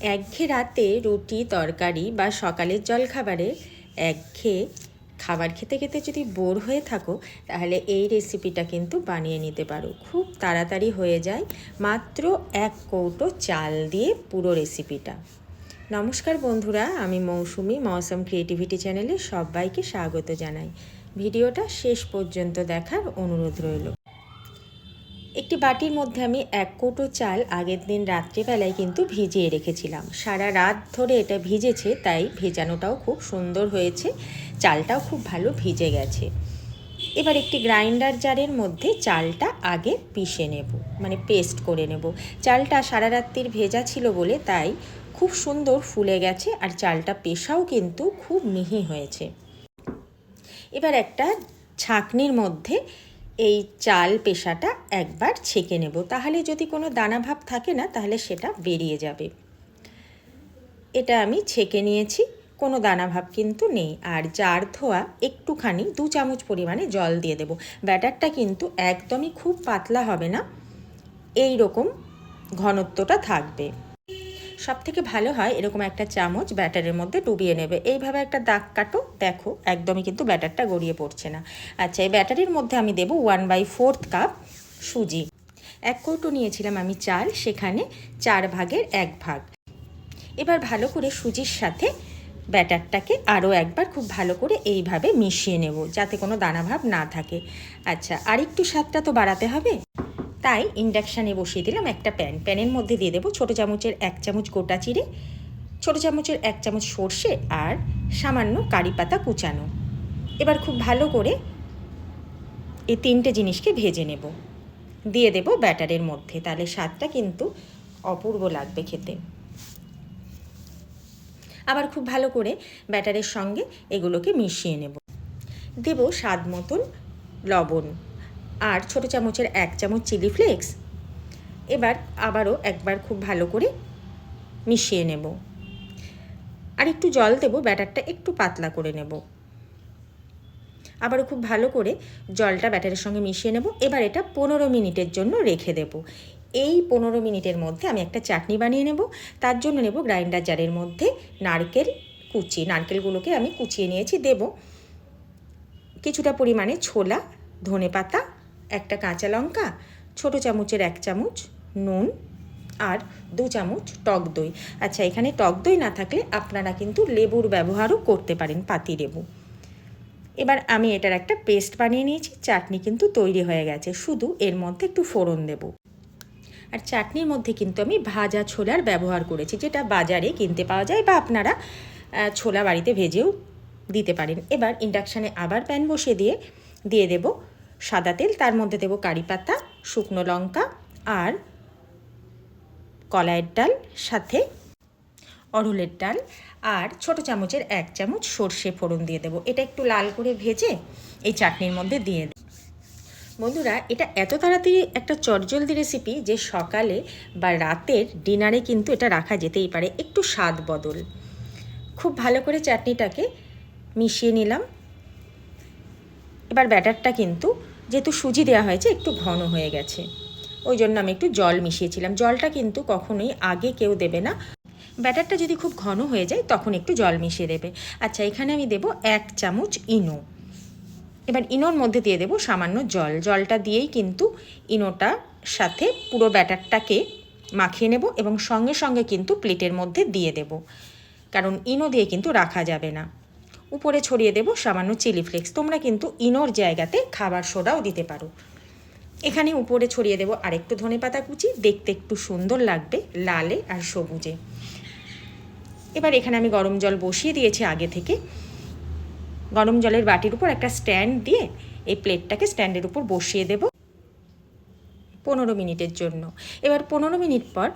একঘেয়ে রাতে রুটি, তরকারি বা সকালের জলখাবারে একঘেয়ে খাবার খেতে খেতে যদি বোর হয়ে থাকো, তাহলে এই রেসিপিটা কিন্তু বানিয়ে নিতে পারো। খুব তাড়াতাড়ি হয়ে যায়। মাত্র এক কৌটো চাল দিয়ে পুরো রেসিপিটা নমস্কার বন্ধুরা, আমি মৌসুমি, মৌসম ক্রিয়েটিভিটি চ্যানেলে সবাইকে স্বাগত জানাই। ভিডিওটা শেষ পর্যন্ত দেখার অনুরোধ রইল। একটি বাটির মধ্যে আমি এক কৌটো চাল আগের দিন রাত্রিবেলায় কিন্তু ভিজিয়ে রেখেছিলাম। সারা রাত ধরে এটা ভিজেছে, তাই ভেজানোটাও খুব সুন্দর হয়েছে, চালটাও খুব ভালো ভিজে গেছে। এবার একটি গ্রাইন্ডার জারের মধ্যে চালটা আগে পিষে নেব মানে পেস্ট করে নেব। চালটা সারা রাত্রির ভেজা ছিল বলে তাই খুব সুন্দর ফুলে গেছে আর চালটা পেশাও কিন্তু খুব মিহি হয়েছে। এবার একটা ছাঁকনির মধ্যে এই চাল পেশাটা একবার ছেঁকে নেব। তাহলে যদি কোনো দানা ভাব থাকে না, তাহলে সেটা বেরিয়ে যাবে। এটা আমি ছেঁকে নিয়েছি, কোনো দানা ভাব কিন্তু নেই। আর জার ধোয়া একটুখানি, দু চামচ পরিমাণে জল দিয়ে দেব। ব্যাটারটা কিন্তু একদমই খুব পাতলা হবে না। এই রকম ঘনত্বটা থাকবে। সব থেকে ভালো হয় এরকম একটা চামচ ব্যাটারের মধ্যে ডুবিয়ে নেবে। এইভাবে একটা দাগ কাটো, দেখো একদমই কিন্তু ব্যাটারটা গড়িয়ে পড়ছে না। আচ্ছা এই ব্যাটারির মধ্যে আমি দেবো ওয়ান বাই ফোর্থ কাপ সুজি। এক কৌটো নিয়েছিলাম আমি চাল, সেখানে চার ভাগের এক ভাগ। এবার ভালো করে সুজির সাথে ব্যাটারটাকে আরও একবার খুব ভালো করে এইভাবে মিশিয়ে নেব, যাতে কোনো দানাভাব না থাকে। আচ্ছা আর একটু স্বাদটা তো বাড়াতে হবে। তাই ইন্ডাকশানে বসিয়ে দিলাম একটা প্যান। প্যানের মধ্যে দিয়ে দেবো ছোটো চামচের এক চামচ গোটা চিড়ে, ছোটো চামচের এক চামচ সর্ষে আর সামান্য কারি পাতা কুচানো। এবার খুব ভালো করে এই তিনটে জিনিসকে ভেজে নেব। দিয়ে দেব ব্যাটারের মধ্যে, তাহলে স্বাদটা কিন্তু অপূর্ব লাগবে খেতে। আবার খুব ভালো করে ব্যাটারের সঙ্গে এগুলোকে মিশিয়ে নেব। দেব স্বাদ মতন লবণ। আর ছোটো চামচের এক চামচ চিলি ফ্লেক্স। এবার আবারও একবার খুব ভালো করে মিশিয়ে নেব। আর একটু জল দেব, ব্যাটারটা একটু পাতলা করে নেব। আবারও খুব ভালো করে জলটা ব্যাটারের সঙ্গে মিশিয়ে নেব। এবার এটা পনেরো মিনিটের জন্য রেখে দেব। এই পনেরো মিনিটের মধ্যে আমি একটা চাটনি বানিয়ে নেব। তার জন্য নেব গ্রাইন্ডার জারের মধ্যে নারকেল কুচি। নারকেলগুলোকে আমি কুচিয়ে নিয়েছি। দেব কিছুটা পরিমাণে ছোলা ধনে পাতা একটা কাঁচা লঙ্কা, ছোটো চামচের এক চামচ নুন আর দু চামচ টক দই। আচ্ছা এখানে টক দই না থাকলে আপনারা কিন্তু লেবুর ব্যবহারও করতে পারেন, পাতি লেবু। এবার আমি এটার একটা পেস্ট বানিয়ে নিয়েছি, চাটনি কিন্তু তৈরি হয়ে গেছে, শুধু এর মধ্যে একটু ফোড়ন দেব। আর চাটনির মধ্যে কিন্তু আমি ভাজা ছোলার ব্যবহার করেছি, যেটা বাজারে কিনতে পাওয়া যায় বা আপনারা ছোলা বাড়িতে ভেজেও দিতে পারেন। এবার ইন্ডাকশানে আবার প্যান বসিয়ে দিয়ে দিয়ে দেব সাদা তেল, তার মধ্যে দেবো কারি পাতা, শুকনো লঙ্কা আর কলাইয়ের ডাল, সাথে অরুলের ডাল আর ছোট চামচের এক চামচ সর্ষে ফোড়ন দিয়ে দেবো। এটা একটু লাল করে ভেজে এই চাটনির মধ্যে দিয়ে দেব। বন্ধুরা, এটা এত তাড়াতাড়ি একটা চটজলদি রেসিপি যে সকালে বা রাতের ডিনারে কিন্তু এটা রাখা যেতেই পারে। একটু স্বাদ বদল। খুব ভালো করে চাটনিটাকে মিশিয়ে নিলাম। এবার ব্যাটারটা কিন্তু যেহেতু সুজি দেওয়া হয়েছে, একটু ঘন হয়ে গেছে। ওই জন্য আমি একটু জল মিশিয়েছিলাম। জলটা কিন্তু কখনোই আগে কেউ দেবে না। ব্যাটারটা যদি খুব ঘন হয়ে যায়, তখন একটু জল মিশিয়ে দেবে। আচ্ছা এখানে আমি দেব এক চামচ ইনো। এবার ইনোর মধ্যে দিয়ে দেব সামান্য জল। জলটা দিয়েই কিন্তু ইনোটার সাথে পুরো ব্যাটারটাকে মাখিয়ে নেব এবং সঙ্গে সঙ্গে কিন্তু প্লেটের মধ্যে দিয়ে দেব। কারণ ইনো দিয়ে কিন্তু রাখা যাবে না। উপরে ছড়িয়ে দেব সামান্য চিলি ফ্লেক্স। তোমরা কিন্তু ইনোর জায়গাতে খাবার সোডাও দিতে পারো। এখানে উপরে ছড়িয়ে দেব আরেকটু ধনে পাতা কুচি, দেখতে একটু সুন্দর লাগবে লালে আর সবুজে। এবার এখানে আমি গরম জল বসিয়ে দিয়েছি আগে থেকে। গরম জলের বাটির উপর একটা স্ট্যান্ড দিয়ে এই প্লেটটাকে স্ট্যান্ডের উপর বসিয়ে দেব পনেরো মিনিটের জন্য। এবার পনেরো মিনিট পর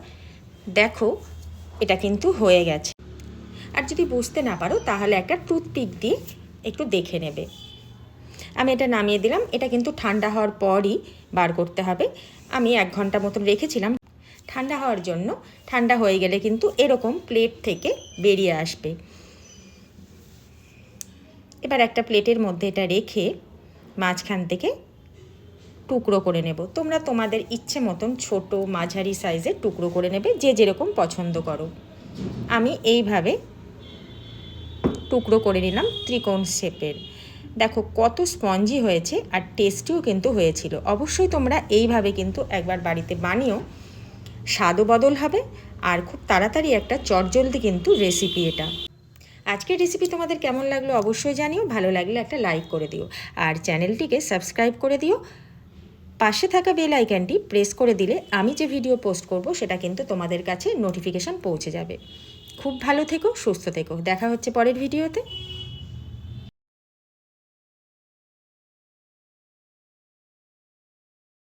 দেখো এটা কিন্তু হয়ে গেছে। যদি বুঝতে না পারো, তাহলে একটা টুথপিক দিয়ে একটু দেখে নেবে। আমি এটা নামিয়ে দিলাম। এটা কিন্তু ঠান্ডা হওয়ার পরই বার করতে হবে। আমি এক ঘণ্টা মতন রেখেছিলাম। ঠান্ডা হওয়ার জন্য ঠান্ডা হয়ে গেলে কিন্তু এরকম প্লেট থেকে বেরিয়ে আসবে। এবার একটা প্লেটের মধ্যে এটা রেখে মাঝখান থেকে টুকরো করে নেব। তোমরা তোমাদের ইচ্ছে মতন ছোট মাঝারি সাইজের টুকরো করে নেবে, যে যেরকম পছন্দ করো। আমি এইভাবে টুকরো করে নিলাম ত্রিকোণ শেপের। দেখো কত স্পঞ্জি হয়েছে আর টেস্টিও কিন্তু হয়েছিল। অবশ্যই তোমরা এইভাবে কিন্তু একবার বাড়িতে বানিও। স্বাদও বদল হবে আর খুব তাড়াতাড়ি একটা চটজলদি কিন্তু রেসিপি এটা। আজকের রেসিপি তোমাদের কেমন লাগল অবশ্যই জানিও। ভালো লাগলে একটা লাইক করে দিও। আর চ্যানেলটিকে সাবস্ক্রাইব করে দিও। পাশে থাকা বেল আইকনটি প্রেস করে দিলে আমি যে ভিডিও পোস্ট করব সেটা কিন্তু তোমাদের কাছে নোটিফিকেশান পৌঁছে যাবে। খুব ভালো থেকো সুস্থ থেকো। দেখা হচ্ছে পরের ভিডিওতে।